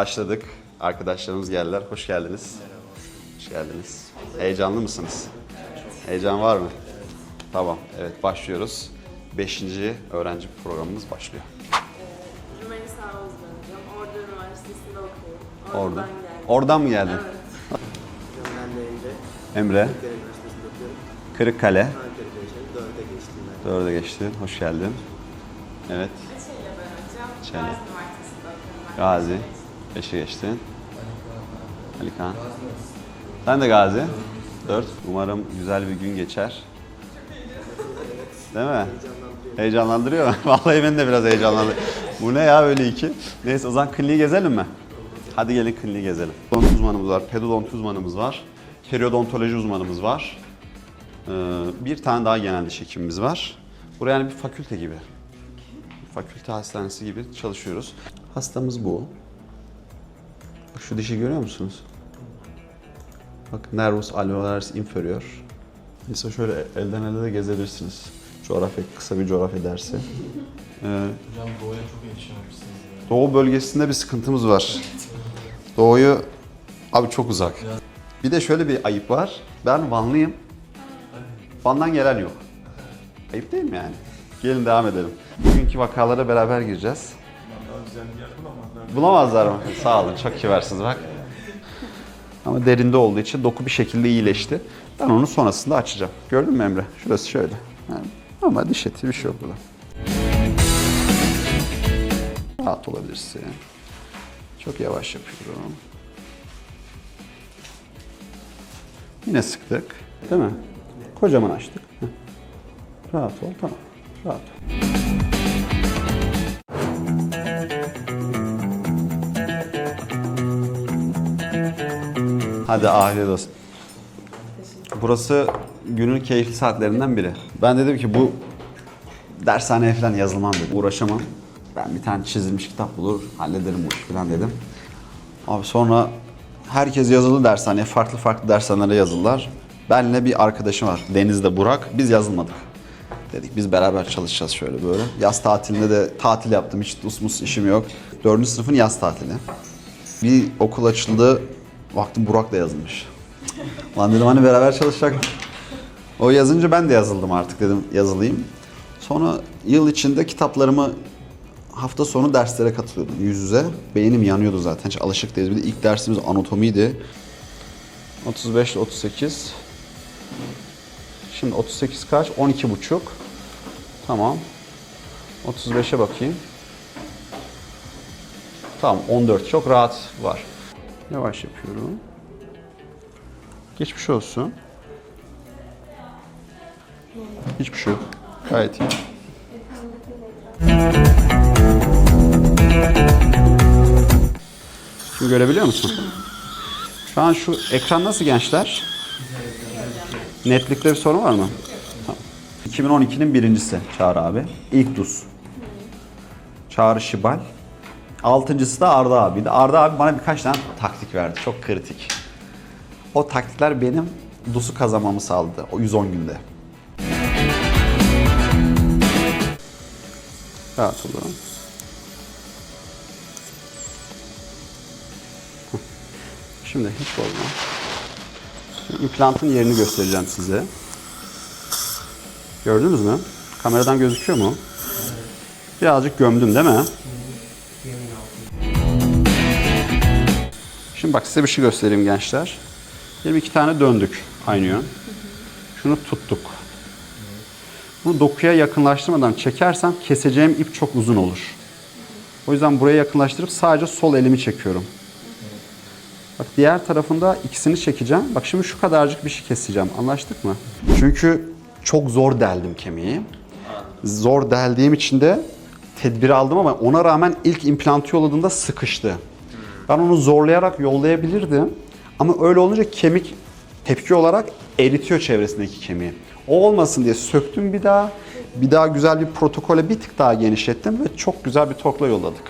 başladık. Arkadaşlarımız geldiler. Hoş geldiniz. Hoş geldiniz. Heyecanlı mısınız? Heyecan var mı? Tamam. Evet başlıyoruz. Beşinci öğrenci programımız başlıyor. Rümeysa Uzman'cığım. Ordu Üniversitesi'nde okuyorum. Orada. Oradan geldim. Oradan mı geldin? Evet. Emre. Kırıkkale. Dörde geçtin. Hoş geldin. Evet. Şeyle ben hocam. Şeyle. Gazi Ben. Beşe geçtin. Ali Kaan. Sen de Gazi. Dört. Umarım güzel bir gün geçer. Değil mi? Heyecanlandırıyor? Vallahi beni de biraz heyecanlandırıyor. Bu ne ya öyle iki? Neyse o zaman kliniği gezelim mi? Hadi gelin kliniği gezelim. Odont uzmanımız var, pedodont uzmanımız var, periodontoloji uzmanımız var. Ee, bir tane daha genel diş hekimimiz var. Buraya yani bir fakülte gibi. Fakülte hastanesi gibi çalışıyoruz. Hastamız bu. Şu dişi görüyor musunuz? Bak nervus alveolaris inferior. Neyse şöyle elden ele de gezebilirsiniz. Coğrafya, kısa bir coğrafya dersi. Ee, Hocam doğuya çok yetişememişsiniz. Doğu bölgesinde bir sıkıntımız var. Doğuyu abi çok uzak. Bir de şöyle bir ayıp var. Ben Vanlıyım. Van'dan gelen yok. Ayıp değil mi yani? Gelin devam edelim. Bugünkü vakalara beraber gireceğiz. Güzel yer bulamazlar. Bulamazlar mı? Sağ olun. Çok kibarsınız bak. Ama derinde olduğu için doku bir şekilde iyileşti. Ben onu sonrasında açacağım. Gördün mü Emre? Şurası şöyle. Ama diş eti bir şey yok burada. Rahat olabilirsin. Çok yavaş yapıyorum. Yine sıktık. Değil mi? Kocaman açtık. Heh. Rahat ol. Tamam. Rahat ol. Hadi afiyet olsun. Burası günün keyifli saatlerinden biri. Ben dedim ki bu dershaneye falan yazılmam dedim. Uğraşamam. Ben bir tane çizilmiş kitap bulur, hallederim bu işi falan dedim. Abi sonra herkes yazılı dershaneye, farklı farklı dershanelere yazıldılar. Benle bir arkadaşım var, Deniz'de Burak. Biz yazılmadık. Dedik biz beraber çalışacağız şöyle böyle. Yaz tatilinde de tatil yaptım. Hiç usmus işim yok. Dördüncü sınıfın yaz tatili. Bir okul açıldı. Baktım Burak da yazılmış. Lan dedim hani beraber çalışacak. O yazınca ben de yazıldım artık dedim yazılayım. Sonra yıl içinde kitaplarımı hafta sonu derslere katılıyordum yüz yüze. Beynim yanıyordu zaten. Hiç alışık değiliz. Bir de ilk dersimiz anatomiydi. 35 ile 38. Şimdi 38 kaç? 12 buçuk. Tamam. 35'e bakayım. Tamam 14 çok rahat var. Yavaş yapıyorum. Geçmiş olsun. Hiçbir şey yok. Gayet iyi. Şimdi görebiliyor musun? Şu an şu ekran nasıl gençler? Netlikte bir sorun var mı? Tamam. 2012'nin birincisi Çağrı abi. İlk DUS. Çağrı Şibal. Altıncısı da Arda abiydi. Arda abi bana birkaç tane taktik verdi. Çok kritik. O taktikler benim DUS'u kazanmamı sağladı. O 110 günde. Rahat. Heh. Şimdi hiç bozma. Şimdi implantın yerini göstereceğim size. Gördünüz mü? Kameradan gözüküyor mu? Birazcık gömdüm değil mi? Şimdi bak size bir şey göstereyim gençler. 22 tane döndük aynı yön. Şunu tuttuk. Bunu dokuya yakınlaştırmadan çekersem keseceğim ip çok uzun olur. O yüzden buraya yakınlaştırıp sadece sol elimi çekiyorum. Bak diğer tarafında ikisini çekeceğim. Bak şimdi şu kadarcık bir şey keseceğim. Anlaştık mı? Çünkü çok zor deldim kemiği. Zor deldiğim için de tedbiri aldım ama ona rağmen ilk implantı yolladığımda sıkıştı. Ben onu zorlayarak yollayabilirdim. Ama öyle olunca kemik tepki olarak eritiyor çevresindeki kemiği. O olmasın diye söktüm bir daha. Bir daha güzel bir protokole bir tık daha genişlettim ve çok güzel bir torkla yolladık.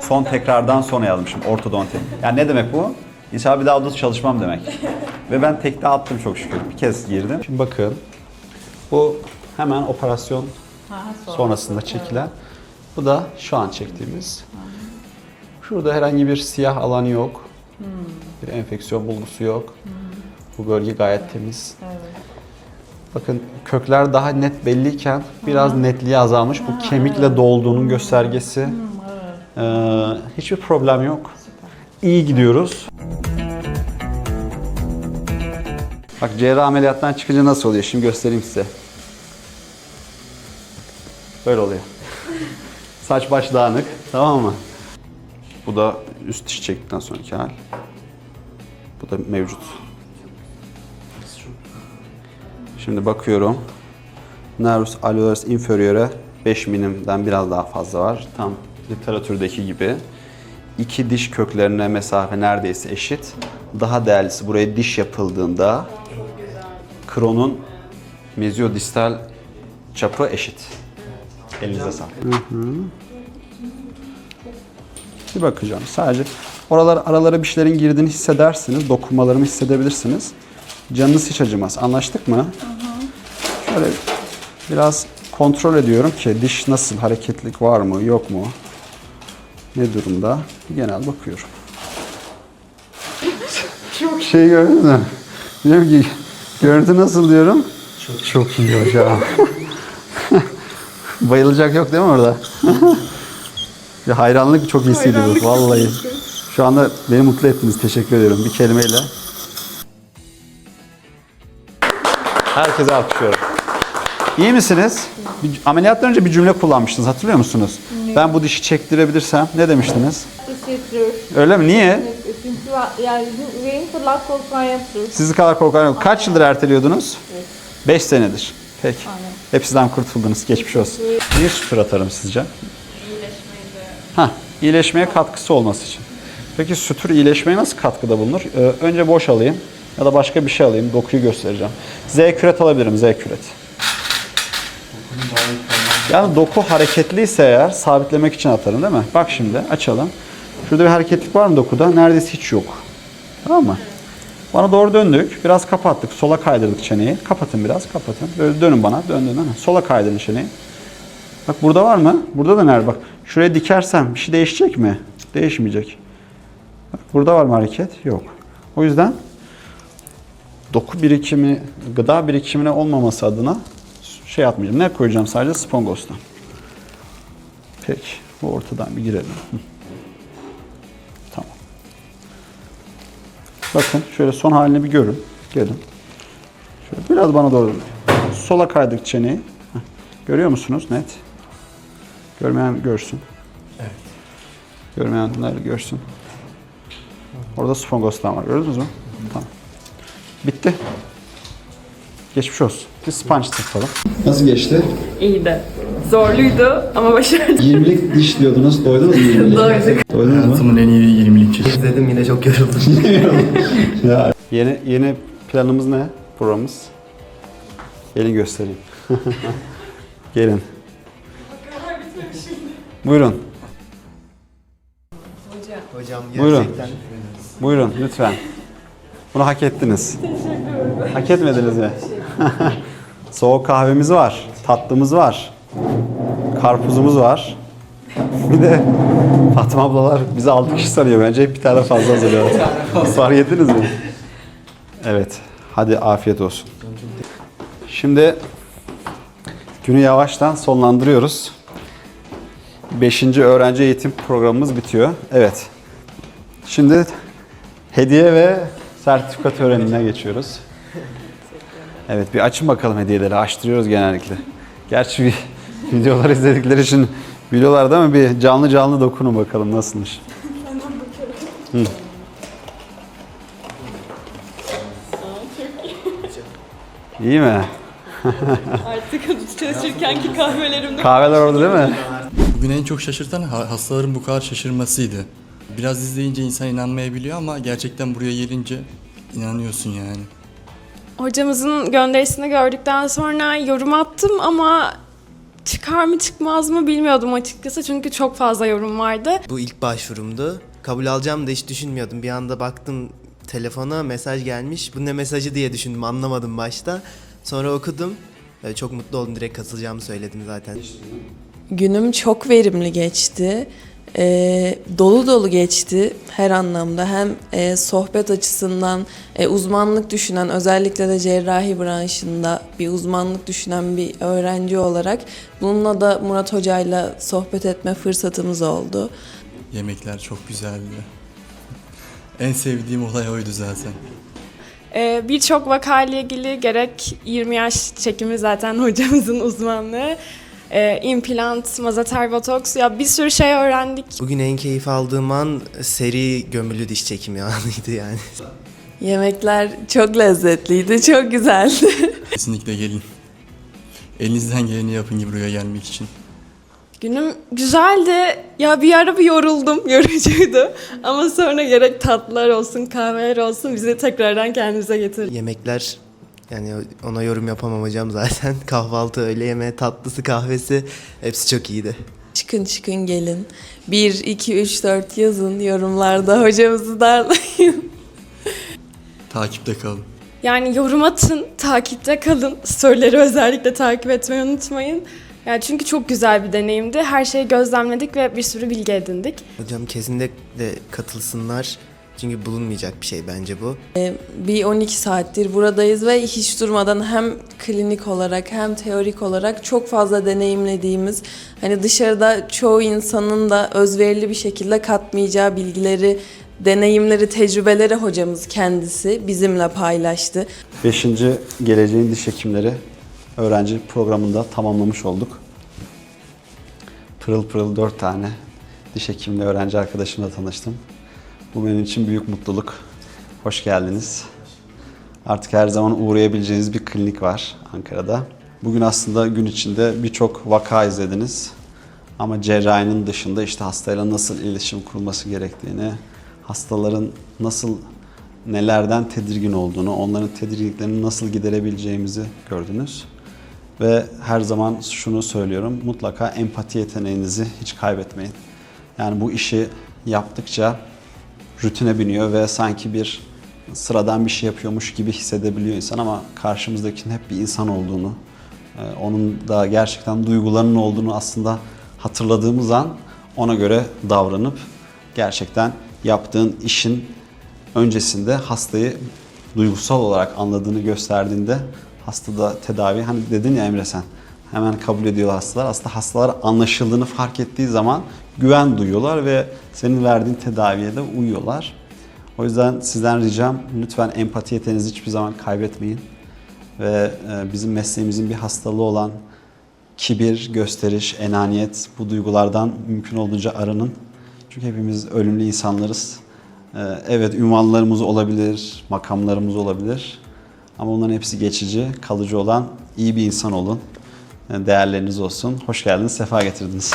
Son tekrardan sonra yazmışım ortodonti. Yani ne demek bu? İnşallah bir daha odası çalışmam demek. Ve ben tekte attım çok şükür. Bir kez girdim. Şimdi bakın. Bu hemen operasyon sonrasında çekilen. Bu da şu an çektiğimiz. Şurada herhangi bir siyah alan yok. Bir enfeksiyon bulgusu yok. Bu bölge gayet temiz. Bakın kökler daha net belliyken biraz netliği azalmış. Bu kemikle dolduğunun göstergesi. Ee, hiçbir problem yok. İyi gidiyoruz. Bak cerrah ameliyattan çıkınca nasıl oluyor? Şimdi göstereyim size. Böyle oluyor. Saç baş dağınık. Tamam mı? Bu da üst diş çektikten sonraki hal. Bu da mevcut. Şimdi bakıyorum. Nervus alveolus inferiore 5 milimden biraz daha fazla var. Tam literatürdeki gibi. İki diş köklerine mesafe neredeyse eşit. Daha değerlisi buraya diş yapıldığında kronun mezyodistal çapı eşit. Elinize sağlık. Bir bakacağım. Sadece oralar aralara bir şeylerin girdiğini hissedersiniz. Dokunmalarımı hissedebilirsiniz. Canınız hiç acımaz. Anlaştık mı? Şöyle biraz kontrol ediyorum ki diş nasıl, hareketlik var mı, yok mu? Ne durumda? Genel bakıyorum. Çok şey gördün mü? Diyorum ki görüntü nasıl diyorum? Çok, çok iyi hocam. Bayılacak yok değil mi orada? Bir hayranlık çok hissediyoruz vallahi. Şu anda beni mutlu ettiniz. Teşekkür ediyorum bir kelimeyle. Herkese alkışlıyorum. İyi misiniz? Bir, ameliyattan önce bir cümle kullanmıştınız hatırlıyor musunuz? Ben bu dişi çektirebilirsem ne demiştiniz? Teşekkür. Öyle mi? Niye? Çünkü yani benim kulak korkan yaptım. Sizi kadar korkan yok. Kaç yıldır erteliyordunuz? 5 senedir. Peki. Hepsinden kurtuldunuz. Geçmiş olsun. Niye sutur atarım sizce? Ha, iyileşmeye katkısı olması için. Peki sütür iyileşmeye nasıl katkıda bulunur? Ee, önce boş alayım ya da başka bir şey alayım. Dokuyu göstereceğim. Z küret alabilirim. Z küret. Yani doku hareketliyse eğer sabitlemek için atarım değil mi? Bak şimdi açalım. Şurada bir hareketlik var mı dokuda? Neredeyse hiç yok. Tamam mı? Bana doğru döndük. Biraz kapattık. Sola kaydırdık çeneyi. Kapatın biraz. Kapatın. Böyle dönün bana. Dön dön. dön. Sola kaydırın çeneyi. Bak burada var mı? Burada da nerede? Bak şuraya dikersem bir şey değişecek mi? Değişmeyecek. Bak burada var mı hareket? Yok. O yüzden doku birikimi, gıda birikimine olmaması adına şey yapmayacağım. Ne koyacağım? Sadece spongostan. Peki. Bu ortadan bir girelim. Bakın şöyle son halini bir görün. Gelin. Şöyle biraz bana doğru. Sola kaydık çeneyi. Heh. Görüyor musunuz? Net. Görmeyen görsün. Evet. Görmeyenler görsün. Orada spongostan var. Gördünüz mü? Tamam. Bitti. Geçmiş olsun. Bir sponge takalım. Nasıl geçti? İyiydi. Zorluydu ama başardım. 20'lik diş diyordunuz. Doydunuz mu 20'lik? Doyduk. Doydunuz mu? Hayatımın en iyi 20'lik çeşidi. İzledim yine çok yoruldum. Ya. Yeni yeni planımız ne? Programımız. Gelin göstereyim. Gelin. Buyurun. Hocam Buyurun. gerçekten Buyurun lütfen. Bunu hak ettiniz. Hak etmediniz mi? Soğuk kahvemiz var, tatlımız var, karpuzumuz var. Bir de Fatma ablalar bize 6 kişi sanıyor bence. Bir tane fazla hazırlıyorlar. Var yediniz mi? Evet. Hadi afiyet olsun. Şimdi günü yavaştan sonlandırıyoruz. Beşinci öğrenci eğitim programımız bitiyor. Evet. Şimdi hediye ve sertifika törenine geçiyoruz. Evet bir açın bakalım hediyeleri. Açtırıyoruz genellikle. Gerçi bir videolar izledikleri için biliyorlar değil mi? Bir canlı canlı dokunun bakalım nasılmış. Hı. İyi mi? Artık çalışırkenki kahvelerimde Kahveler orada değil mi? Bugün en çok şaşırtan ha- hastaların bu kadar şaşırmasıydı. Biraz izleyince insan inanmayabiliyor ama gerçekten buraya gelince inanıyorsun yani. Hocamızın gönderisini gördükten sonra yorum attım ama çıkar mı çıkmaz mı bilmiyordum açıkçası çünkü çok fazla yorum vardı. bu ilk başvurumdu. Kabul alacağım da hiç düşünmüyordum. Bir anda baktım telefona mesaj gelmiş. Bu ne mesajı diye düşündüm anlamadım başta. Sonra okudum. Çok mutlu oldum direkt katılacağımı söyledim zaten. Günüm çok verimli geçti. Ee, dolu dolu geçti her anlamda. Hem e, sohbet açısından e, uzmanlık düşünen, özellikle de cerrahi branşında bir uzmanlık düşünen bir öğrenci olarak bununla da Murat Hoca'yla sohbet etme fırsatımız oldu. Yemekler çok güzeldi. En sevdiğim olay oydu zaten. Ee, Birçok vakayla ilgili gerek 20 yaş çekimi zaten hocamızın uzmanlığı. Ee, implant, mazater, botoks ya bir sürü şey öğrendik. Bugün en keyif aldığım an seri gömülü diş çekimi anıydı yani. Yemekler çok lezzetliydi, çok güzeldi. Kesinlikle gelin. Elinizden geleni yapın gibi buraya gelmek için. Günüm güzeldi. Ya bir ara bir yoruldum, yorucuydu. Ama sonra gerek tatlılar olsun, kahveler olsun bizi tekrardan kendimize getirdi. Yemekler yani ona yorum yapamam hocam zaten. Kahvaltı, öğle yemeği, tatlısı, kahvesi hepsi çok iyiydi. Çıkın çıkın gelin. 1, 2, 3, 4 yazın yorumlarda hocamızı darlayın. Takipte kalın. Yani yorum atın, takipte kalın. Storyleri özellikle takip etmeyi unutmayın. Yani çünkü çok güzel bir deneyimdi. Her şeyi gözlemledik ve bir sürü bilgi edindik. Hocam kesinlikle katılsınlar. Çünkü bulunmayacak bir şey bence bu. Bir 12 saattir buradayız ve hiç durmadan hem klinik olarak hem teorik olarak çok fazla deneyimlediğimiz hani dışarıda çoğu insanın da özverili bir şekilde katmayacağı bilgileri, deneyimleri, tecrübeleri hocamız kendisi bizimle paylaştı. 5. Geleceğin Diş Hekimleri öğrenci programında tamamlamış olduk. Pırıl pırıl 4 tane diş hekimli öğrenci arkadaşımla tanıştım. Bu benim için büyük mutluluk. Hoş geldiniz. Artık her zaman uğrayabileceğiniz bir klinik var Ankara'da. Bugün aslında gün içinde birçok vaka izlediniz. Ama cerrahinin dışında işte hastayla nasıl iletişim kurulması gerektiğini, hastaların nasıl nelerden tedirgin olduğunu, onların tedirginliklerini nasıl giderebileceğimizi gördünüz. Ve her zaman şunu söylüyorum, mutlaka empati yeteneğinizi hiç kaybetmeyin. Yani bu işi yaptıkça rutine biniyor ve sanki bir sıradan bir şey yapıyormuş gibi hissedebiliyor insan ama karşımızdakinin hep bir insan olduğunu, e, onun da gerçekten duygularının olduğunu aslında hatırladığımız an ona göre davranıp gerçekten yaptığın işin öncesinde hastayı duygusal olarak anladığını gösterdiğinde hastada tedavi hani dedin ya Emre sen hemen kabul ediyor hastalar. Aslında hastalar anlaşıldığını fark ettiği zaman güven duyuyorlar ve senin verdiğin tedaviye de uyuyorlar. O yüzden sizden ricam lütfen empati yeteneğinizi hiçbir zaman kaybetmeyin. Ve e, bizim mesleğimizin bir hastalığı olan kibir, gösteriş, enaniyet bu duygulardan mümkün olduğunca arının. Çünkü hepimiz ölümlü insanlarız. Ee, Evet ünvanlarımız olabilir, makamlarımız olabilir. Ama bunların hepsi geçici, kalıcı olan iyi bir insan olun. Değerleriniz olsun. Hoş geldiniz, sefa getirdiniz.